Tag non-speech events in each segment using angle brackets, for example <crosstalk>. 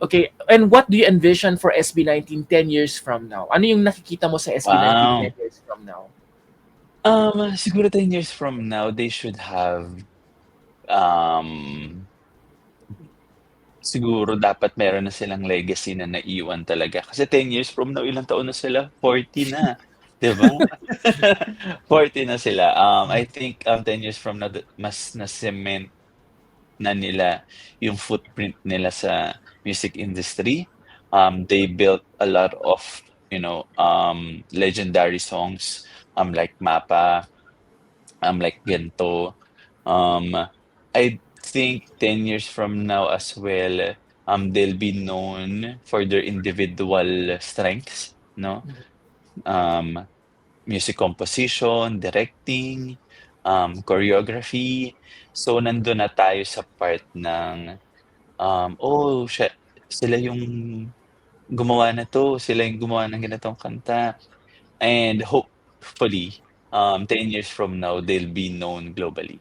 Okay, and what do you envision for SB19 10 years from now? Ano yung nakikita mo sa SB19 Wow. 10 years from now? Um, siguro 10 years from now, they should have, um, siguro dapat meron na silang legacy na naiwan talaga. Kasi 10 years from now, ilang taon na sila? 40 na. 'Di ba? 40 na sila. Um, I think um, 10 years from now, mas na-cement na nila yung footprint nila sa music industry. Um, they built a lot of, you know, um, legendary songs um, like Mapa, um, like Gento. Um, I think 10 years from now as well, um, they'll be known for their individual strengths, no? Um, music composition, directing, um, choreography. So, nandun na tayo sa part ng, um, oh, siya, sila yung gumawa na to, sila yung gumawa ng ganitong kanta. And hopefully, um, 10 years from now, they'll be known globally.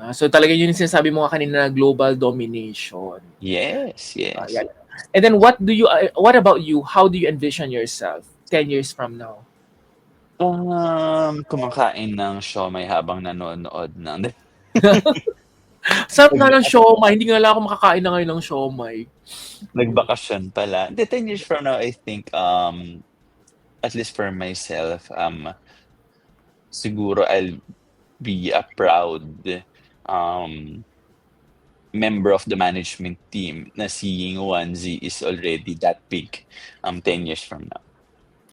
Ah, so talaga yun yung sinasabi mo nga kanina na global domination. Yes, Ah, yes. yan. And then what do you uh, what about you? How do you envision yourself 10 years from now? Um, kumakain ng siomai habang nanonood ng <laughs> Sarap nga ng siomay. Hindi nga lang ako makakain na ngayon ng siomay. nagbakasyon pala. The 10 years from now, I think, um, at least for myself, um, siguro I'll be a proud um, member of the management team na seeing 1Z is already that big um, 10 years from now.